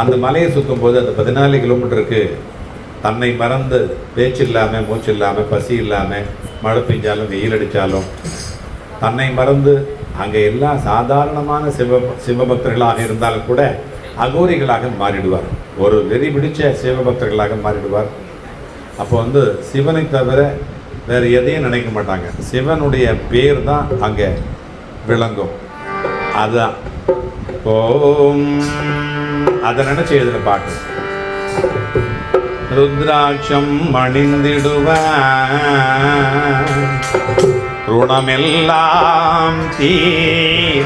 அந்த மலையை சுற்றும் போது அந்த பதினாலு கிலோமீட்டருக்கு தன்னை மறந்து பேச்சு இல்லாமல் மூச்சு இல்லாமல் பசி இல்லாமல் மழை பெஞ்சாலும் வெயில் அடித்தாலும் தன்னை மறந்து அங்கே எல்லாம் சாதாரணமான சிவ சிவபக்தர்களாக இருந்தாலும் கூட அகோரிகளாக மாறிடுவார். ஒரு வெறி பிடிச்ச சிவபக்தர்களாக மாறிடுவார். அப்போ வந்து சிவனை தவிர வேறு எதையும் நினைக்க மாட்டாங்க. சிவனுடைய பேர் தான் அங்கே விளங்கும். அதுதான். ஓம் அதை நினச்சி எழுதின பாட்டு. ருத்ராட்சம் மணிந்திடுவான் ருணமெல்லாம் தீர்த்திடுவான்.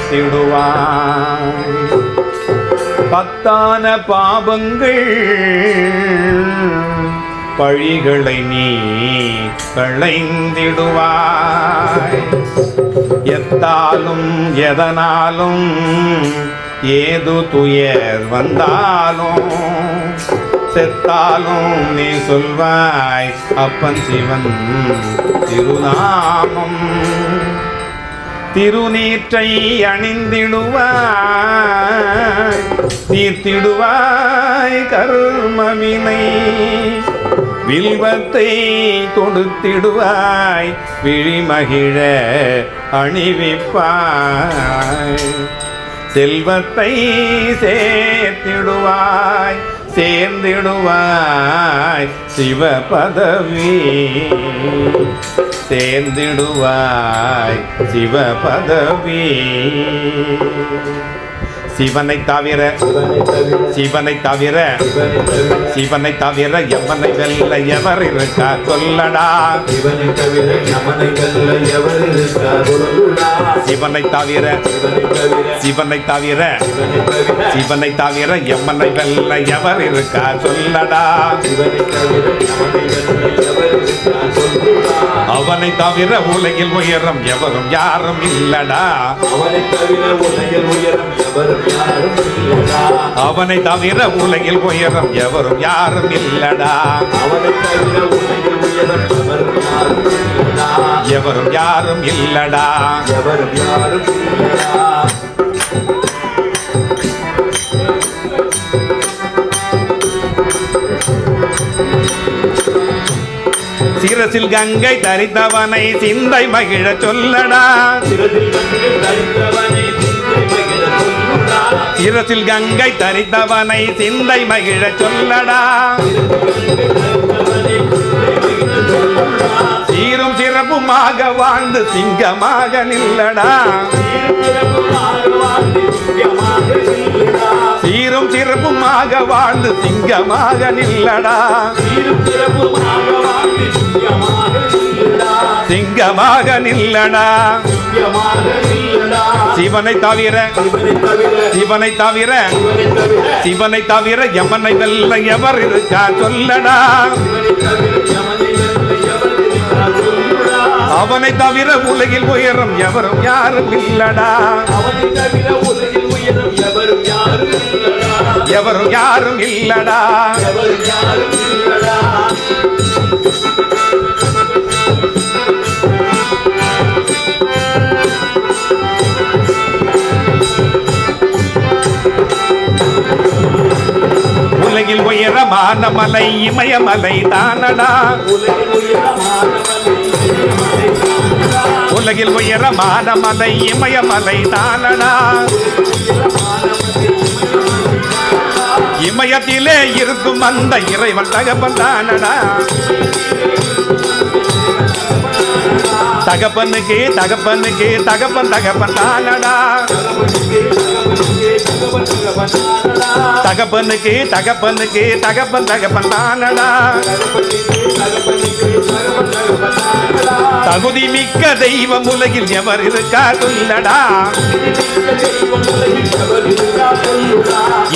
பத்தான பாபங்கள் பழிகளை நீ களைந்திடுவாய். எத்தாலும் எதனாலும் ஏது துயர் வந்தாலும் செத்தாலும் நீ சொல்வாய் அப்பன் சிவன் திருநாமம். திருநீற்றை அணிந்திடுவாய் தீர்த்திடுவாய் கர்மவினை வில்வத்தை தொடுத்திடுவாய் விழிமகிழ அணிவிப்பாய். செல்வத்தை சேர்த்திடுவாய் சேர்ந்திடுவாய் சிவ பதவி சேர்ந்திடுவாய் சிவ பதவி சிவனை தவிர சிவனை தவிர சிவனை தவிர எவனை வெல்ல எவர் இருக்கா சொல்லடா. இவனை தவிர யமனை வெல்ல எவர் இருக்கார் சிவனை தவிர சிவனை தவிர சிவனை தவிர எம்மனை வெல்ல எவர் இருக்கா? சொல்லடா. அவனை தவிர உலகில் உயரம் எவரும் யாரும் இல்லடா. அவனை தவிர உலகில் உயரம் எவரும் யாரும் இல்லடா. எவரும் யாரும் இல்லடா. எவரும் யாரும் இல்லடா சிரசில் கங்கை தரித்தவனை சிந்தை மகிழ சொல்லடா. சிறதில் வந்து தரித்தவனை சிந்தை மகிழ சொல்லுடா. சிரசில் கங்கை தரித்தவனை சிந்தை மகிழ சொல்லடா. சீரும் சிறப்புமாக வாழ்ந்து சிங்கமாக நில்லடா. சீரும் சிறப்புமாக வாழ்ந்து சிங்கமாக நில்லடா. சிங்கமாக நில்லடா. சிவனை தவிர சிவனை தவிர சிவனை தவிர யமனை வெல்ல எவர் இருக்கா சொல்லடா. அவனை தவிர உலகில் உயரம் எவரும் யாரும் இல்லடா. எவரும் யாரும் இல்லடா. உலகில் உயரமான மலை இமயமலை தானடா. உலகில் உயரமான மலை இமயமலை தானடா. இமயத்திலே இருக்கும் அந்த இறைவன் தகப்பன் தானடா. தகப்பனுக்கு தகப்பனுக்கு தகப்பன் தகப்பன் தானடா. தகப்பனுக்கு தகப்பனுக்கு தகப்பன் தகப்பன் தானடா. தகுதி மிக்க தெய்வம் உலகில் எவர் இருக்கா சொல்லடா.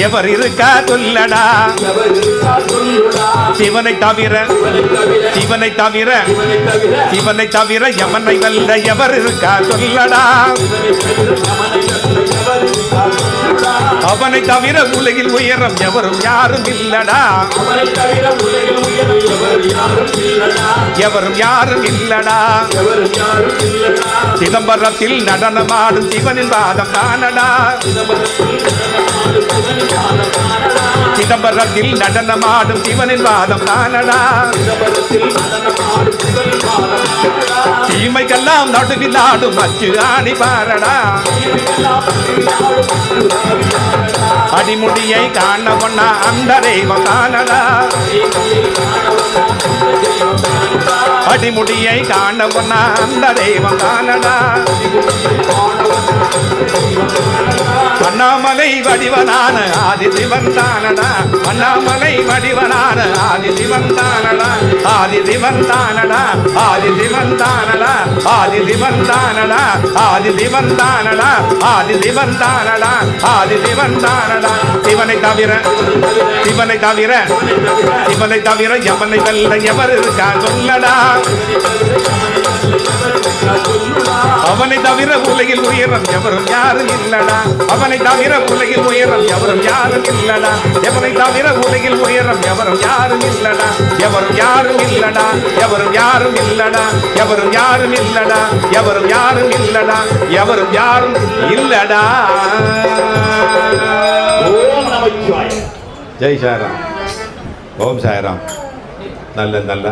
எவர் இருக்கா சொல்லடா. சிவனை தவிர சிவனை தவிர சிவனை தவிர யமனை வல்ல எவர் இருக்கா சொல்லடா. அவனை தவிர உலகில் உயரம் எவரும் யாரும் இல்லடா. அவனை யாரும் இல்லடா எவரும் யாரும் இல்லடா. எவரும் யாரும் இல்லடா சிதம்பரத்தில் நடனமாடும் சிவனின் பாதம் தானடா சிதம்பரத்தில் நடனமாடும் சிவனின் வாதம் தானடா தானடா. தீமைக்கெல்லாம் நடுவில் ஆடும் அச்சு ஆணி பாரடா அடிமுடியை காண ஒண்ணா அந்த தெய்வம் தானடா அடிமுடியை காண ஒண்ணா அந்த தெய்வம் தானடா அண்ணாமலை வடிவனான ஆதி சிவன் தானடா. அண்ணாமலை வடிவனான ஆதி சிவன் தானடா. ஆதி சிவன் தானடா. ஆதி சிவன் தானடா. ஆதி சிவன் தானடா. ஆதி சிவன் தானடா. ஆதி சிவன் தானடா. ஆதி சிவன் தானடா. சிவனை தவிர சிவனை தவிர சிவனை தவிர எவனை வெல்ல எவர் இருக்கா சொல்லடா? அவனை தவிர உலகில் உயரம் எவரும் யாரும் இல்லடா. அவனை தவிர உலகில் உயரம் எவரும் யாரும் இல்லடா. எவனை தவிர உலகில் உயரம் எவரும் யாரும் இல்லடா. எவரும் யாரும் இல்லடா. எவரும் யாரும் இல்லடா. எவரும் யாரும் இல்லடா. எவரும் யாரும் இல்லடா. எவரும் யாரும் இல்லடா. ஓம் நமச்சிவாய ஜெய் சாய்ராம். ஓம் சாய்ராம். நல்ல நல்ல.